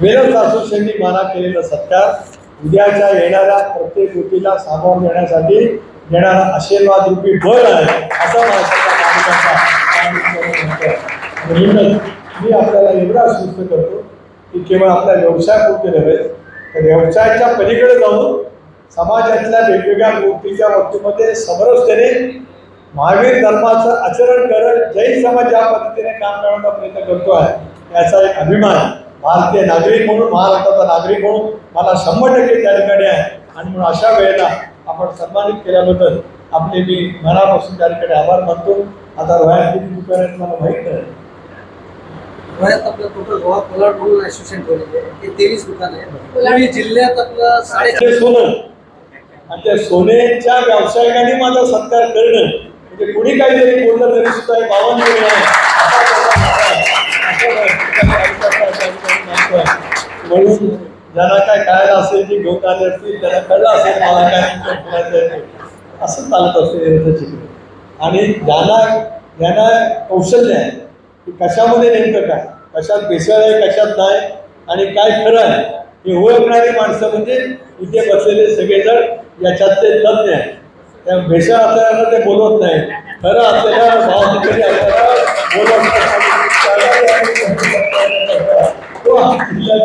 Velar असोसिएशननी मला केलेला सत्कार उद्याच्या येणाऱ्या प्रत्येक गोष्टीला सामोर देण्यासाठी देणारा आशीर्वाद रूपी बळ आहे असं माझ्या म्हणूनच मी आपल्याला एवढा सूचित करतो की केवळ आपल्या व्यवसायापुरते नव्हे तर व्यवसायाच्या पलीकडे जाऊन समाजातल्या वेगवेगळ्या गोष्टीच्या बाबतीमध्ये समरसतेने महावीर धर्माचं आचरण करत जैन समाज ज्या पद्धतीने काम करण्याचा प्रयत्न करतो आहे याचा एक अभिमान भारतीय नागरिक म्हणून महाराष्ट्राचा नागरिक म्हणून मला शंभर टक्के त्या ठिकाणी आहे. आणि म्हणून अशा वेळेला आपण सन्मानित केल्याबद्दल आपले मी मनापासून त्या ठिकाणी आभार मानतो. आता रोह्यात किती दुकान आहेत मला माहीत नाही पुण्यात आपलं टोटल गोवा कोलाड म्हणून असोसिएशन ठेवलेले आहे. ते तेवीस दुकान आहे. पुणे जिल्ह्यात आपलं साडे ते सोनं. आणि त्या सोन्याच्या व्यावसायिकांनी माझा सत्कार करणं. म्हणजे कुणी काहीतरी बोललं तरी सुद्धा बावन्न आहे. म्हणून ज्यांना काय काय असेल जे घेऊन आले असतील त्याला कळलं असेल मला काय असं चालत असते त्याची आणि ज्यांना ज्यांना कौशल्य आहे की कशामध्ये नेमकं काय? कशात भेसळ आहे कशात नाही? आणि काय खरं आहे? हे ओळखणारी माणसं म्हणजे इथे बसलेले सगळेजण याच्यात ते तज्ञ आहे त्या भेसळ असल्यानं ते बोलवत नाही खरं असलेल्या भावनिकरी